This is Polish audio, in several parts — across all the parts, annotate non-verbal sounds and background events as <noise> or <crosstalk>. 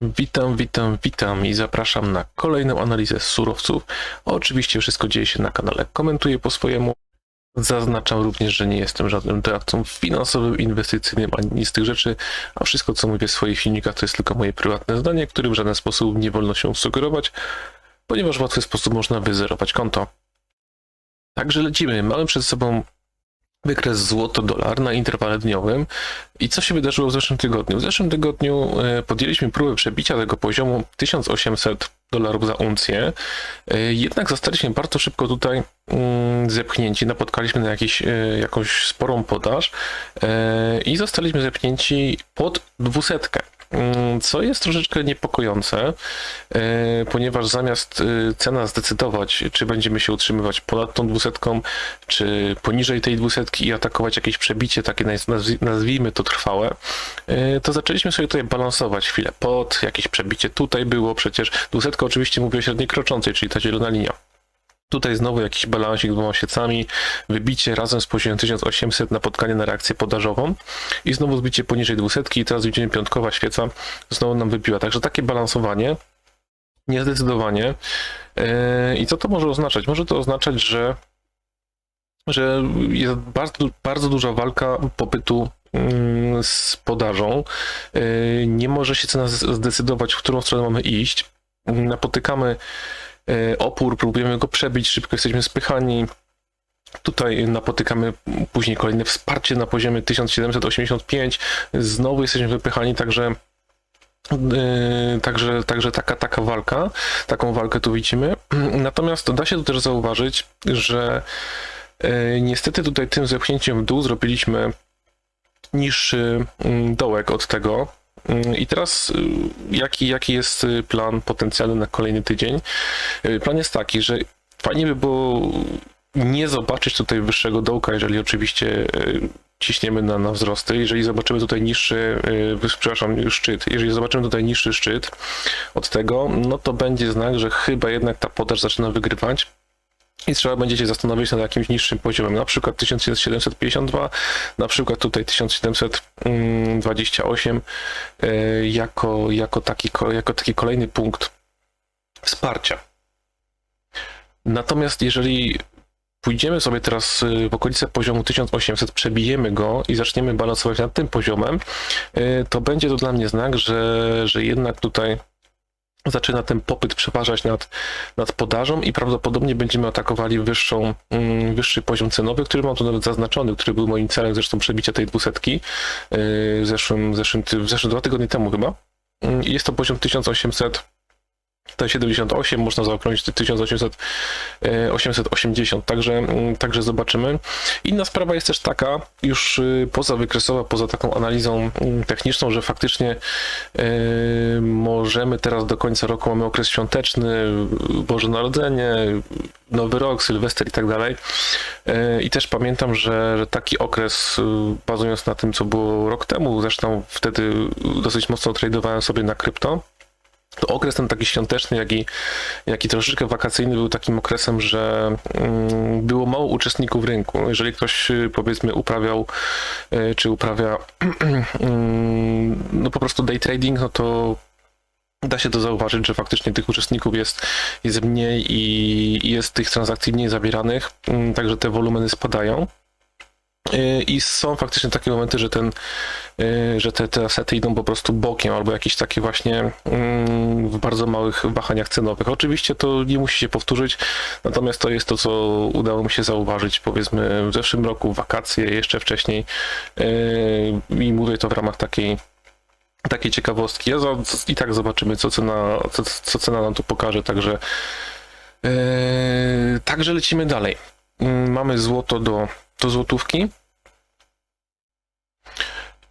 Witam, witam, witam i zapraszam na kolejną analizę surowców. Oczywiście wszystko dzieje się na kanale, komentuję po swojemu. Zaznaczam również, że nie jestem żadnym doradcą finansowym, inwestycyjnym ani nic z tych rzeczy, a wszystko co mówię w swoich filmikach to jest tylko moje prywatne zdanie, którym w żaden sposób nie wolno się sugerować, ponieważ w łatwy sposób można wyzerować konto. Także lecimy. Mamy przed sobą wykres złoto-dolar na interwale dniowym. I co się wydarzyło w zeszłym tygodniu? W zeszłym tygodniu e, podjęliśmy próbę przebicia tego poziomu 1800 dolarów za uncję. E, Jednak zostaliśmy bardzo szybko tutaj mm, zepchnięci, napotkaliśmy na jakiś, e, jakąś sporą podaż i zostaliśmy zepchnięci pod dwusetkę. Mm, Co jest troszeczkę niepokojące, e, ponieważ zamiast e, cena zdecydować, czy będziemy się utrzymywać ponad tą dwusetką, czy poniżej tej dwusetki i atakować jakieś przebicie, takie naz- nazwi- nazwijmy to trwałe, e, to zaczęliśmy sobie tutaj balansować chwilę pod, jakieś przebicie tutaj było, przecież dwusetka oczywiście mówię o średniej kroczącej, czyli ta zielona linia. Tutaj znowu jakiś balansik z dwoma świecami, wybicie razem z poziomem 1800 napotkanie na reakcję podażową i znowu zbicie poniżej 200 i teraz widzimy piątkowa świeca znowu nam wybiła. Także takie balansowanie, niezdecydowanie. Yy, I co to może oznaczać? Może to oznaczać, że, że jest bardzo, bardzo duża walka popytu mm, z podażą. Yy, Nie może się cena zdecydować, w którą stronę mamy iść. Napotykamy opór, próbujemy go przebić, szybko jesteśmy spychani. Tutaj napotykamy później kolejne wsparcie na poziomie 1785. Znowu jesteśmy wypychani, także Yy, Także, także taka, taka walka, taką walkę tu widzimy. <clears throat> Natomiast da się tu też zauważyć, że yy, niestety tutaj tym zepchnięciem w dół zrobiliśmy niższy mm, dołek od tego. Yy, I teraz yy, jaki, jaki jest y, plan potencjalny na kolejny tydzień? Yy, Plan jest taki, że fajnie by było nie zobaczyć tutaj wyższego dołka, jeżeli oczywiście ciśniemy na, na wzrosty. Jeżeli zobaczymy tutaj niższy, przepraszam, szczyt, jeżeli zobaczymy tutaj niższy szczyt od tego, no to będzie znak, że chyba jednak ta podaż zaczyna wygrywać. I trzeba będzie się zastanowić nad jakimś niższym poziomem, na przykład 1752, na przykład tutaj 1728 yy, jako, jako, taki, ko- jako taki kolejny punkt wsparcia. Natomiast jeżeli pójdziemy sobie teraz y, w okolice poziomu 1800, przebijemy go i zaczniemy balansować nad tym poziomem, y, to będzie to dla mnie znak, że, że jednak tutaj zaczyna ten popyt przeważać nad, nad podażą i prawdopodobnie będziemy atakowali wyższą, mm, wyższy poziom cenowy, który mam tu nawet zaznaczony, który był moim celem zresztą przebicia tej dwusetki yy, w zeszłym, zeszłym, w zeszłym dwa tygodnie temu chyba. Mm, Jest to poziom 1800 to 78, można zaokrąglić 1800, e, 880, także, mm, także zobaczymy. Inna sprawa jest też taka, już y, poza wykresowa, poza taką analizą mm, techniczną, że faktycznie e, możemy teraz do końca roku, mamy okres świąteczny, Boże Narodzenie, Nowy Rok, Sylwester i tak dalej. E, I też pamiętam, że, że taki okres, y, bazując na tym, co było rok temu, zresztą wtedy dosyć mocno tradowałem sobie na krypto, to okres ten taki świąteczny, jak i, jak i troszeczkę wakacyjny był takim okresem, że mm, było mało uczestników rynku. Jeżeli ktoś y, powiedzmy uprawiał, y, czy uprawia <clears throat> mm, no po prostu day trading, no to da się to zauważyć, że faktycznie tych uczestników jest, jest mniej i jest tych transakcji mniej zawieranych, mm, także te wolumeny spadają. Y, I są faktycznie takie momenty, że ten, y, że te, te asety idą po prostu bokiem, albo jakieś takie właśnie mm, w bardzo małych wahaniach cenowych. Oczywiście to nie musi się powtórzyć, natomiast to jest to, co udało mi się zauważyć powiedzmy w zeszłym roku, wakacje, jeszcze wcześniej Y, i mówię to w ramach takiej takiej ciekawostki. Ja I tak zobaczymy, co cena, co, co cena nam tu pokaże, także także lecimy dalej. Yy, mamy złoto do, do złotówki.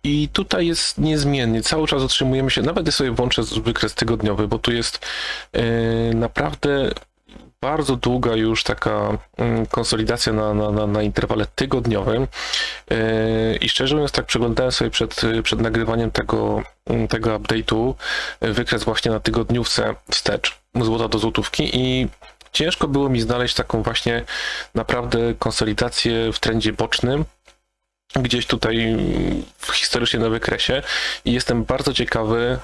I tutaj jest niezmiennie, cały czas utrzymujemy się, nawet ja sobie włączę wykres tygodniowy, bo tu jest yy, naprawdę bardzo długa już taka mm, konsolidacja na, na, na, na interwale tygodniowym. Yy, I szczerze mówiąc, tak przeglądałem sobie przed, przed nagrywaniem tego, mm, tego update'u yy, wykres właśnie na tygodniówce wstecz złota do złotówki i ciężko było mi znaleźć taką właśnie naprawdę konsolidację w trendzie bocznym, gdzieś tutaj historycznie na wykresie i jestem bardzo ciekawy,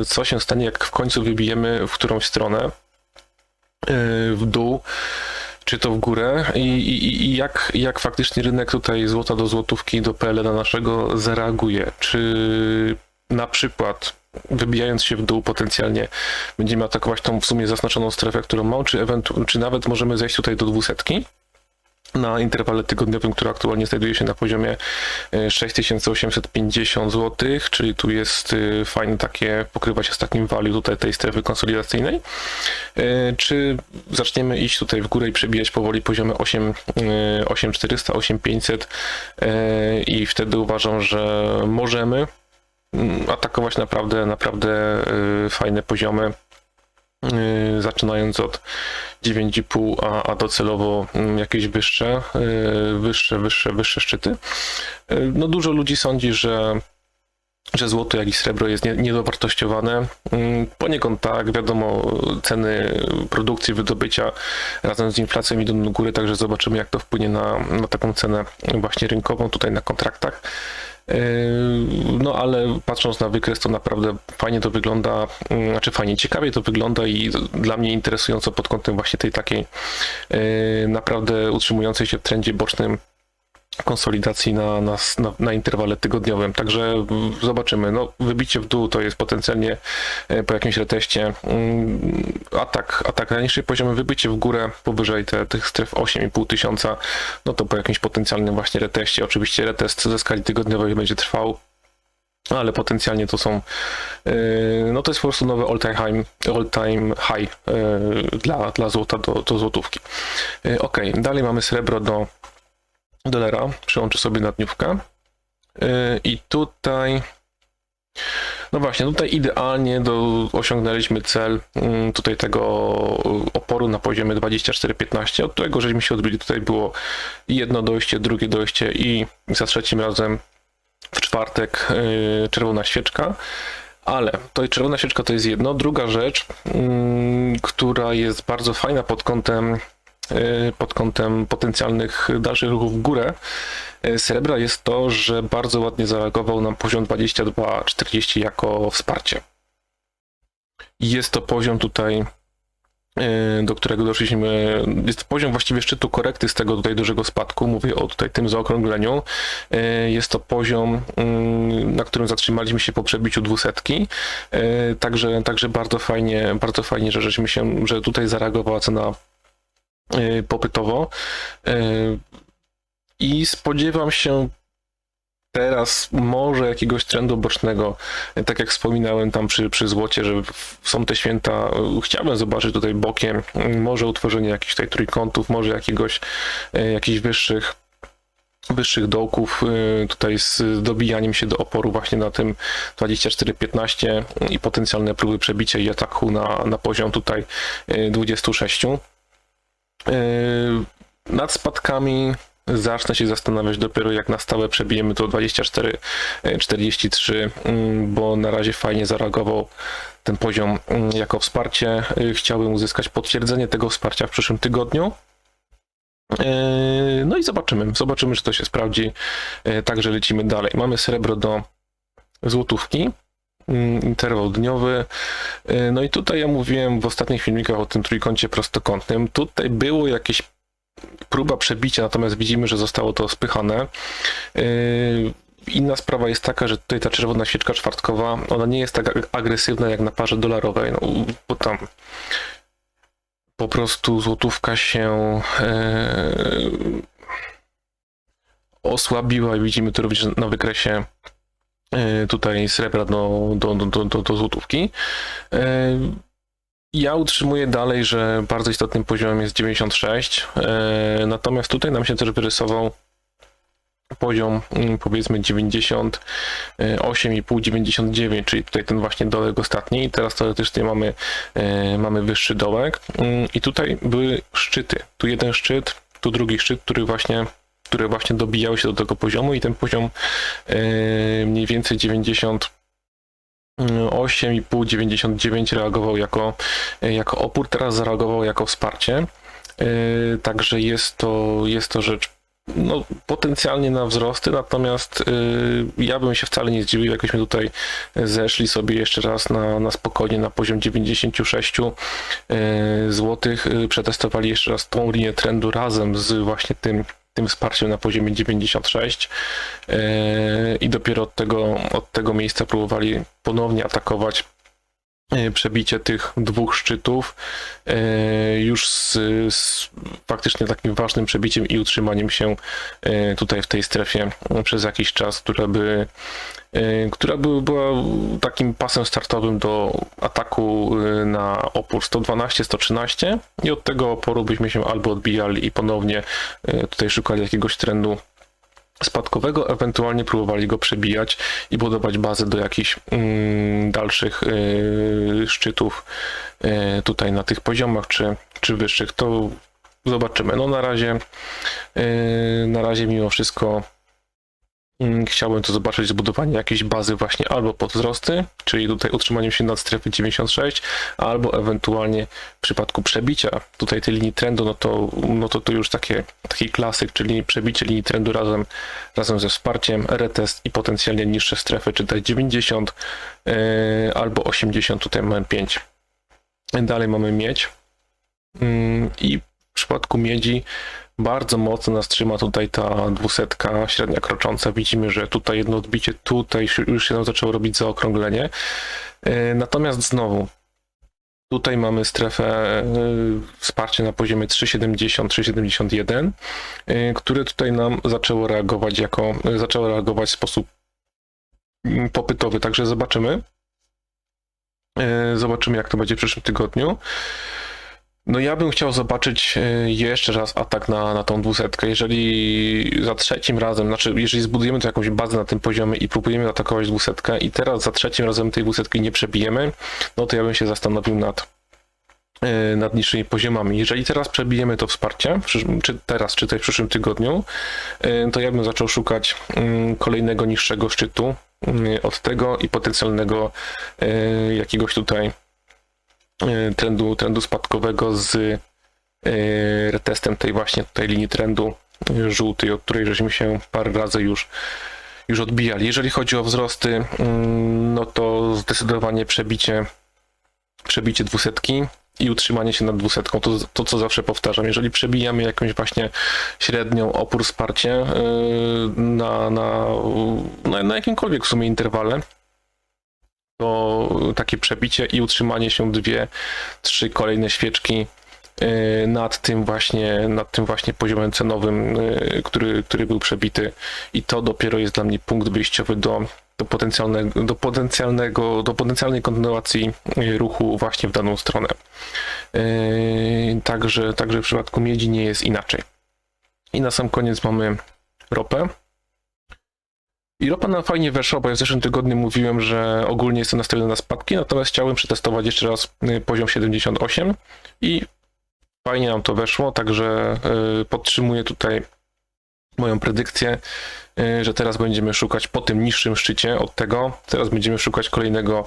y, co się stanie, jak w końcu wybijemy w którąś stronę, y, w dół, czy to w górę i, i, i jak, jak faktycznie rynek tutaj złota do złotówki, do PLN naszego zareaguje. Czy na przykład wybijając się w dół potencjalnie będziemy atakować tą w sumie zaznaczoną strefę, którą mam, czy, ewentu- czy nawet możemy zejść tutaj do dwusetki na interwale tygodniowym, który aktualnie znajduje się na poziomie e, 6850 zł, czyli tu jest e, fajne takie, pokrywa się z takim value tutaj tej strefy konsolidacyjnej. E, Czy zaczniemy iść tutaj w górę i przebijać powoli poziomy 8, e, 8400, 8500 e, i wtedy uważam, że możemy atakować naprawdę, naprawdę e, fajne poziomy Yy, zaczynając od 9,5, a, a docelowo mm, jakieś wyższe, yy, wyższe, wyższe, wyższe szczyty. No dużo ludzi sądzi, że że złoto, jak i srebro jest nie- niedowartościowane. Yy, Poniekąd tak, wiadomo, ceny produkcji, wydobycia razem z inflacją idą do góry, także zobaczymy, jak to wpłynie na, na taką cenę właśnie rynkową tutaj na kontraktach. Yy, No ale patrząc na wykres, to naprawdę fajnie to wygląda, yy, znaczy fajnie, ciekawie to wygląda i dla mnie interesująco pod kątem właśnie tej takiej yy, naprawdę utrzymującej się w trendzie bocznym konsolidacji na, na, na, na interwale tygodniowym. Także zobaczymy. No, wybicie w dół to jest potencjalnie e, po jakimś reteście mm, atak, atak na niższej poziomie, wybycie w górę powyżej te, tych stref 8,5 tysiąca, no to po jakimś potencjalnym właśnie reteście. Oczywiście retest ze skali tygodniowej będzie trwał ale potencjalnie to są, yy, no to jest po prostu nowy all-time high, all time high yy, dla, dla złota do, do złotówki. Ok, dalej mamy srebro do dolara, przełączę sobie na dniówkę Yy, i tutaj no właśnie, tutaj idealnie do, osiągnęliśmy cel mm, tutaj tego oporu na poziomie 24,15, od którego żeśmy się odbili. Tutaj było jedno dojście, drugie dojście i za trzecim razem w czwartek yy, czerwona świeczka. Ale to czerwona świeczka to jest jedno. Druga rzecz, mm, która jest bardzo fajna pod kątem pod kątem potencjalnych dalszych ruchów w górę yy, srebra jest to, że bardzo ładnie zareagował na poziom 22,40 jako wsparcie. Jest to poziom tutaj, yy, do którego doszliśmy, jest poziom właściwie szczytu korekty z tego tutaj dużego spadku, mówię o tutaj tym zaokrągleniu. Jest to poziom, na którym zatrzymaliśmy się po przebiciu dwusetki, także, także bardzo fajnie, bardzo fajnie, że żeśmy się, że tutaj zareagowała cena popytowo. Yy, I spodziewam się teraz może jakiegoś trendu bocznego, tak jak wspominałem tam przy, przy złocie, że są te święta, yy, chciałbym zobaczyć tutaj bokiem, może utworzenie jakichś tutaj trójkątów, może jakiegoś, jakichś wyższych wyższych dołków tutaj z dobijaniem się do oporu właśnie na tym 24-15 i potencjalne próby przebicia i ataku na, na poziom tutaj yy, 26. Yy, Nad spadkami zacznę się zastanawiać dopiero jak na stałe przebijemy to 24-43, mm, bo na razie fajnie zareagował ten poziom jako wsparcie. Yy, Chciałbym uzyskać potwierdzenie tego wsparcia w przyszłym tygodniu. Yy, No i zobaczymy. Zobaczymy, czy to się sprawdzi. Yy, Także lecimy dalej. Mamy srebro do złotówki. Yy, Interwał dniowy. Yy, No i tutaj ja mówiłem w ostatnich filmikach o tym trójkącie prostokątnym. Tutaj było jakieś próba przebicia, natomiast widzimy, że zostało to spychane. Yy, Inna sprawa jest taka, że tutaj ta czerwona świeczka czwartkowa, ona nie jest tak ag- agresywna jak na parze dolarowej, no, bo tam po prostu złotówka się e, osłabiła i widzimy to również na wykresie tutaj srebra do, do, do, do, do, złotówki. E, ja utrzymuję dalej, że bardzo istotnym poziomem jest 96, e, natomiast tutaj nam się też wyrysował poziom mm, powiedzmy 98,5-99, czyli tutaj ten właśnie dołek ostatni. I teraz teoretycznie mamy, e, mamy wyższy dołek. Mm, i tutaj były szczyty, tu jeden szczyt, tu drugi szczyt, który właśnie które właśnie dobijały się do tego poziomu i ten poziom e, mniej więcej 90 8,5-99 reagował jako, jako opór, teraz zareagował jako wsparcie. Yy, Także jest to, jest to rzecz no, potencjalnie na wzrosty, natomiast y, ja bym się wcale nie zdziwił, jakbyśmy tutaj zeszli sobie jeszcze raz na, na spokojnie na poziom 96 zł, przetestowali jeszcze raz tą linię trendu razem z właśnie tym tym wsparciem na poziomie 96 i dopiero od tego, od tego miejsca próbowali ponownie atakować E, przebicie tych dwóch szczytów e, już z, z, faktycznie takim ważnym przebiciem i utrzymaniem się e, tutaj w tej strefie przez jakiś czas, która by która by była takim pasem startowym do ataku na opór 112-113 i od tego oporu byśmy się albo odbijali i ponownie tutaj szukali jakiegoś trendu spadkowego, ewentualnie próbowali go przebijać i budować bazę do jakichś mm, dalszych y, szczytów y, tutaj na tych poziomach czy, czy wyższych. To zobaczymy. No na razie y, na razie mimo wszystko chciałbym tu zobaczyć zbudowanie jakiejś bazy właśnie albo pod wzrosty, czyli tutaj utrzymaniem się nad strefy 96, albo ewentualnie w przypadku przebicia tutaj tej linii trendu, no to, no to tu już takie, taki klasyk, czyli przebicie linii trendu razem, razem ze wsparciem, retest i potencjalnie niższe strefy, czy tutaj 90 yy, albo 80, tutaj mamy 5. Dalej mamy miedź yy, i w przypadku miedzi bardzo mocno nas trzyma tutaj ta dwusetka średnia krocząca. Widzimy, że tutaj jedno odbicie, tutaj już się nam zaczęło robić zaokrąglenie. E, natomiast znowu, tutaj mamy strefę e, wsparcia na poziomie 3,70-3,71, e, które tutaj nam zaczęło reagować jako, zaczęło reagować w sposób mm, popytowy. Także zobaczymy. Zobaczymy, jak to będzie w przyszłym tygodniu. No ja bym chciał zobaczyć e, jeszcze raz atak na, na tą dwusetkę. Jeżeli za trzecim razem, znaczy jeżeli zbudujemy tu jakąś bazę na tym poziomie i próbujemy atakować dwusetkę i teraz za trzecim razem tej dwusetki nie przebijemy, no to ja bym się zastanowił nad e, nad niższymi poziomami. Jeżeli teraz przebijemy to wsparcie, czy teraz, czy też w przyszłym tygodniu, e, to ja bym zaczął szukać mm, kolejnego niższego szczytu mm, od tego i potencjalnego jakiegoś tutaj trendu, trendu spadkowego z e, retestem tej właśnie tej linii trendu e, żółtej, od której żeśmy się parę razy już, już odbijali. Jeżeli chodzi o wzrosty, mm, no to zdecydowanie przebicie, przebicie dwusetki i utrzymanie się nad dwusetką, to, to co zawsze powtarzam, jeżeli przebijamy jakąś właśnie średnią opór wsparcie na, na, na, na jakimkolwiek w sumie interwale, to takie przebicie i utrzymanie się dwie, trzy kolejne świeczki y, nad tym właśnie, nad tym właśnie poziomem cenowym, y, który, który był przebity i to dopiero jest dla mnie punkt wyjściowy do, do, potencjalnego, do, potencjalnego, do potencjalnej kontynuacji y, ruchu właśnie w daną stronę. Także, także w przypadku miedzi nie jest inaczej. I na sam koniec mamy ropę. I ropa nam fajnie weszła, bo ja w zeszłym tygodniu mówiłem, że ogólnie jestem nastawiony na spadki, natomiast chciałem przetestować jeszcze raz y, poziom 78 i fajnie nam to weszło, także y, podtrzymuję tutaj moją predykcję, y, że teraz będziemy szukać po tym niższym szczycie od tego, teraz będziemy szukać kolejnego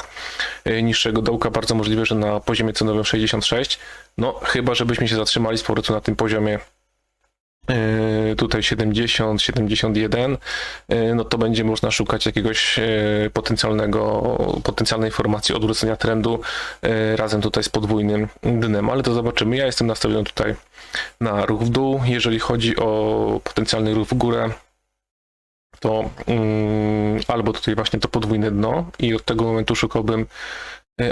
niższego dołka, bardzo możliwe, że na poziomie cenowym 66, no chyba żebyśmy się zatrzymali z powrotem na tym poziomie tutaj 70, 71, e, no to będzie można szukać jakiegoś e, potencjalnego, potencjalnej informacji odwrócenia trendu razem tutaj z podwójnym dnem, ale to zobaczymy. Ja jestem nastawiony tutaj na ruch w dół. Jeżeli chodzi o potencjalny ruch w górę, to um, albo tutaj właśnie to podwójne dno i od tego momentu szukałbym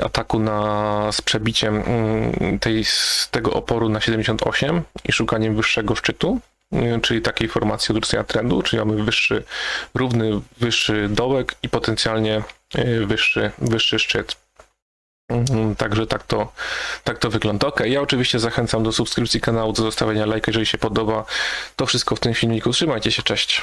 ataku na, z przebiciem mm, tej, tego oporu na 78 i szukaniem wyższego szczytu, mm, czyli takiej formacji odwrócenia trendu, czyli mamy wyższy, równy, wyższy dołek i potencjalnie y, wyższy, wyższy szczyt. Mm, także tak to, tak to wygląda. Ok, ja oczywiście zachęcam do subskrypcji kanału, do zostawienia lajka, jeżeli się podoba. To wszystko w tym filmiku. Trzymajcie się, cześć.